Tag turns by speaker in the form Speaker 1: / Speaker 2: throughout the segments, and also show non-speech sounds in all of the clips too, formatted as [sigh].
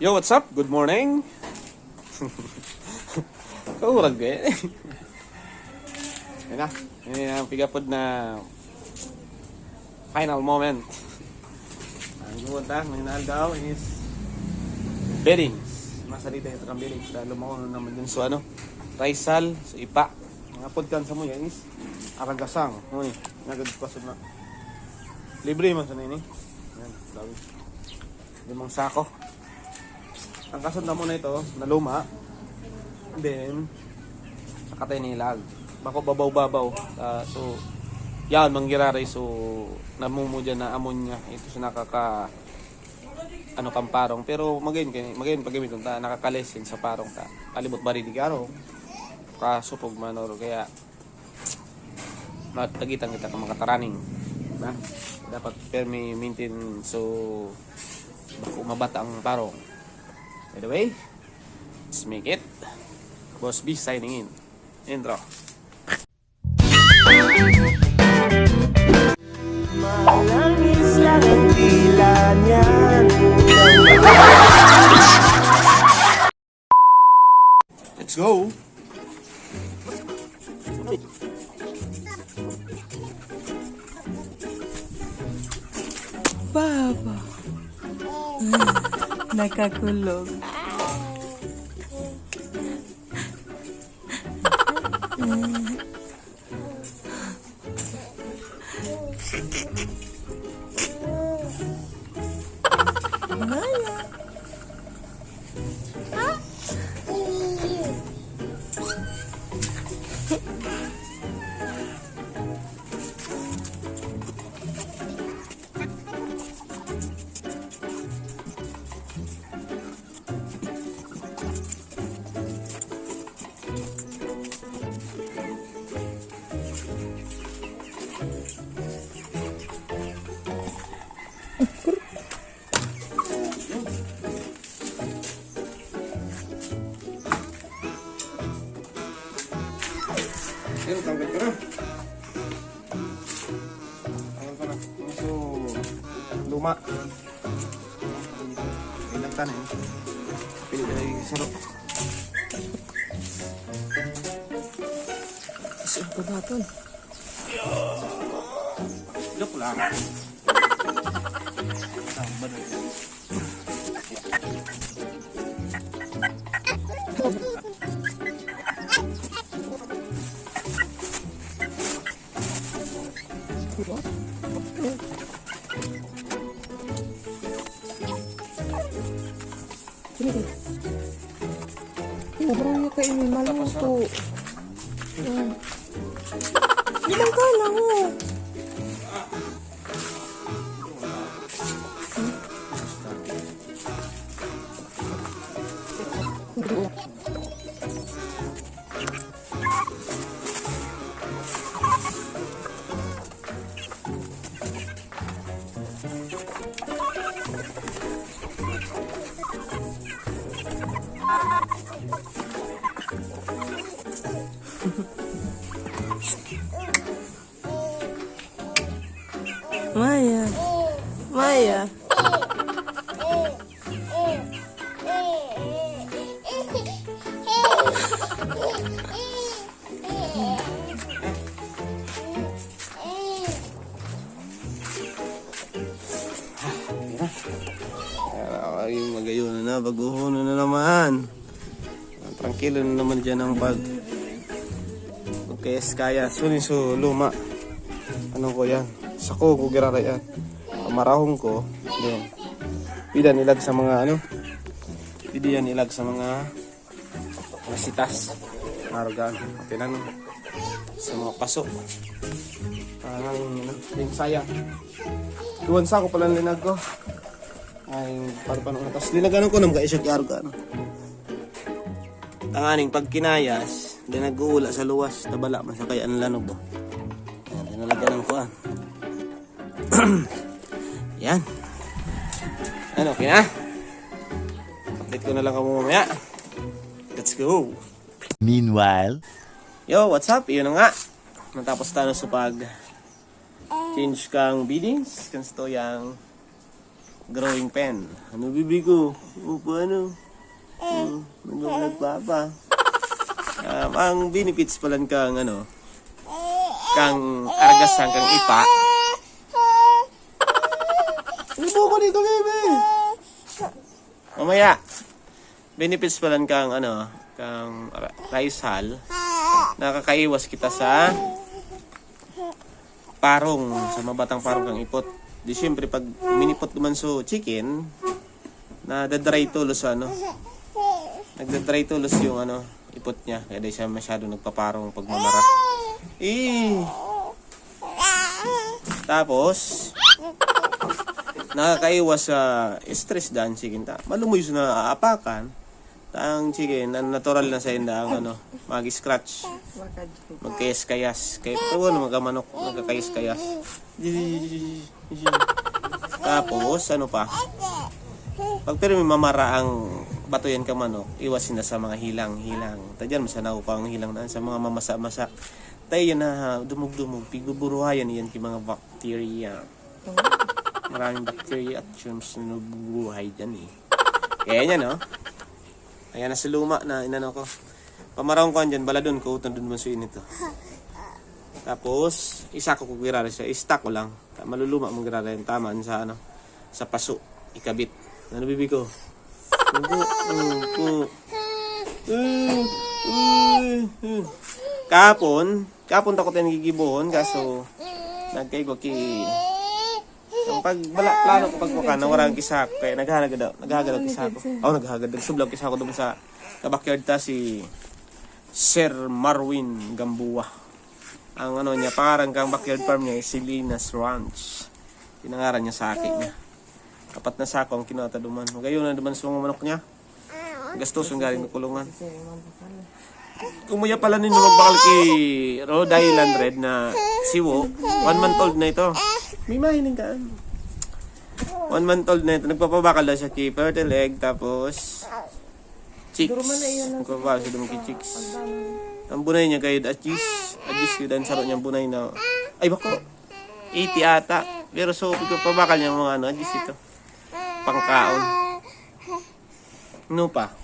Speaker 1: Yo, what's up? Good morning. Kaurag eh. Yan na. Yan ang pigapod na final moment. Ang gumunta, may naaldaw is beddings. Masalita ito kang beddings. Dahil lumaon naman dun sa ano, Raisal, sa Ipa. Mga podkan sa mo yan is Aragasang. Uy, nagagpasod na. Libre man sa nini. Yan, dami. Limang sako. Ang kasod na muna ito, na luma. Then, sakatay nilag. Bako babaw-babaw. Ah, so, yan, manggiraray. So, namumudya na ammonia. Ito sa nakaka ano kang parong pero magayon kay magayon pag gamiton ta nakakalesin sa parong ta kalibot bari di karo kasupog manor kaya matagitan kita ka makataraning na dapat permi maintain so bako mabata ang parong by the way let's make it. Boss B signing in. Intro.
Speaker 2: Malangis lang ang tila niyan
Speaker 1: का कुल लोग। Na sarap.
Speaker 3: Pa ba ito?
Speaker 1: Joke lang. Tamba na yun.
Speaker 3: Maluto. Yan. Ilang ka lang oh.
Speaker 1: Tranquilo na naman dyan ang pag... Okay, kaya. Sunin so luma. Ano ko yan? Sako ko girara yan. Marahong ko. Yan. Pida nilag sa mga ano? Pida yan nilag sa mga nasitas. Narugan. Tinan sa mga paso. Parang ano, yung sayang. Tuwan sa ako pala linag ko. Ay, para pa nung Tapos linaganan ko nang kaisag arga. Ano. Tanganing pag kinayas, di nag-uula sa luwas, tabala man sa kaya ang lanog do. Yan, dinalaganan ko ah. Yan. [clears throat] Ano, okay na? Update ko na lang ako mamaya. Let's go.
Speaker 2: Meanwhile
Speaker 1: Yo, what's up? Yun na nga. Natapos tayo sa pag change kang beadings. Kansto yung growing pen. Ano bibi ko? O paano? Hmm, nag nagpapa. Um, ang benefits pala kang ano, kang argasan, kang ipa. Ano ko dito, baby? Mamaya. Benefits pala kang ano, kang ra- rice hull. Nakakaiwas kita sa parong, sa mabatang parong kang ipot. Di syempre pag minipot naman so chicken, na dadry tulos ano. Nagdadry tulos yung ano, ipot niya. Kaya siya masyado nagpaparong pag mamara. Eh. Tapos, nakakaiwas sa stress dan chicken ta. Malumoy na aapakan. Tang chicken, ang natural na sa inda ang ano, mag-scratch. Magkayas-kayas. Kaya ito ano, mga manok, nagkakayas-kayas. Tapos, ano pa? Pag pero may mamara ang bato yan ka manok, iwasin na sa mga hilang-hilang. Tadyan, masanaw pa ang hilang na sa mga mamasa-masa. Tayo yan na dumug-dumug, piguburuhayan yan kay mga bacteria. Maraming bacteria at germs na nabubuhay dyan eh. Kaya yan, no? Ayan na si Luma na inano ko. Pamarang ko andyan, baladon ko, utang dun masuin ito. Tapos, isa ko kugirara siya. I-stack ko lang. Maluluma mong girara yung tama sa ano, sa paso. Ikabit. Ano bibi ko? Upo, Kapon, kapon takot yung gigibuhon, kaso nagkaigo ki ang pag bala plano ko pag kuka na warang kisak kaya naghahagad daw naghahagad daw kisak oh naghahagad nagsublaw kisak ko dun sa kabakyard ta si Sir Marwin Gambua. Ang ano niya parang kang backyard farm niya is Salinas Ranch. Pinangaran niya sa akin niya. Apat na sako ang kinuha ta duman. Gayon na duman sa mga manok niya gastos yung galing ng kulungan Kumuya pala ninyo magbakal kay Rhode Island Red na siwo. One month old na ito. May mahiling ka. One month old na ito. Nagpapabakal daw siya kay fertile egg tapos chicks. Nagpapabakal siya dumang kay chicks. Ang bunay niya kayo adjis. Adjis yun dan saro niyang bunay na ay bako. 80 ata. Pero so pagpapabakal niya mga ano adjis ito. Pangkaon. No pa.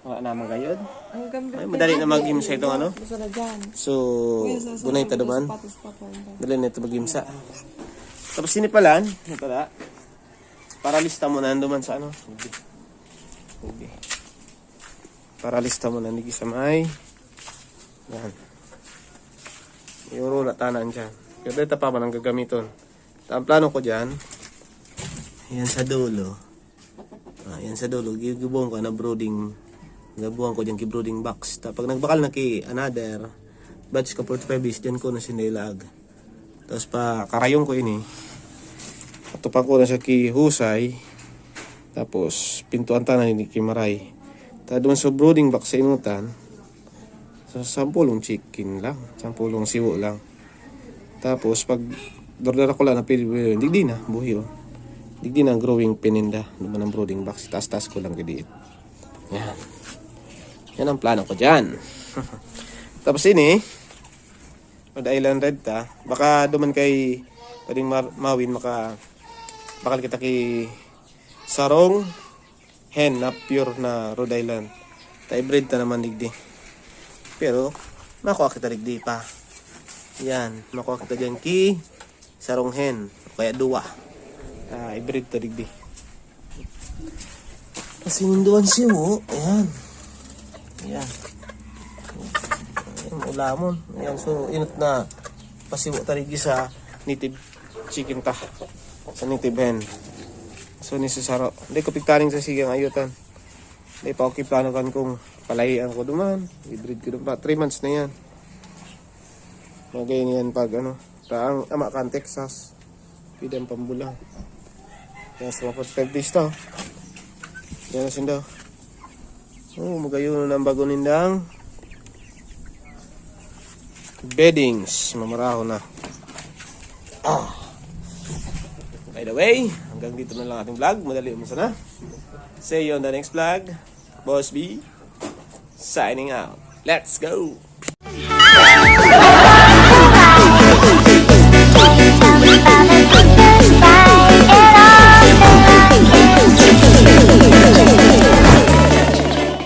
Speaker 1: Wala naman kayo.
Speaker 3: Ang ganda.
Speaker 1: Ay, madali na mag-gimsa itong ano.
Speaker 3: Gusto na dyan.
Speaker 1: So, bunay ta duman. Dali na ito mag-gimsa. Tapos sinipalan. Ito pala. Para lista mo na duman sa ano. Ubi. Para lista mo na nigi sa may. Yan. Yung na tanan dyan. Kaya dito pa man ang gagamiton. Ang plano ko dyan. Yan sa dulo. Ah, yan sa dulo. Gibubuhon ko na brooding Gabuhan ko dyan kay brooding box. Tapos nagbakal na kay another batch ko 45 days, dyan ko na sinilag. Tapos pa karayong ko ini. Atupan ko na siya kay husay. Tapos pintuan tanan ni kay maray. Tapos doon sa brooding box sa inutan. So, sampulong chicken lang. Sampulong siwo lang. Tapos pag dordara ko lang na pili digdi na buhi oh. Digdi na ang growing peninda. Naman ang brooding box. Tas-tas ko lang kadiit. Yan. Yan ang plano ko dyan. [laughs] Tapos ini, Rhode Island Red ta. Baka duman kay pwedeng mar- mawin maka bakal kita kay sarong hen na pure na Rhode Island. Ta hybrid ta naman digdi. Pero makuha kita digdi pa. Yan, makuha kita dyan ki sarong hen kaya duwa. Ta hybrid ta digdi. Kasi ninduan siya mo. Ayan. Ayan. Ayan, ulamon. Ayan, so inot na pasiwo tarigi sa native chicken ta. Sa native hen. So ni Saro. Hindi ko pigtaning sa sigang ayutan. Hindi pa okay plano kan kung palahian ko duman. I-breed ko duman pa. 3 months na yan. Magayon yan pag ano. Taang ama kan Texas. Pidang pambulang. Yan mga 5 days to. Yan sindaw. Oh, magayon ang bago nindang beddings. Mamaraho na. Ah. By the way, hanggang dito na lang ating vlog. Madali mo sana. See you on the next vlog. Boss B, signing out. Let's go!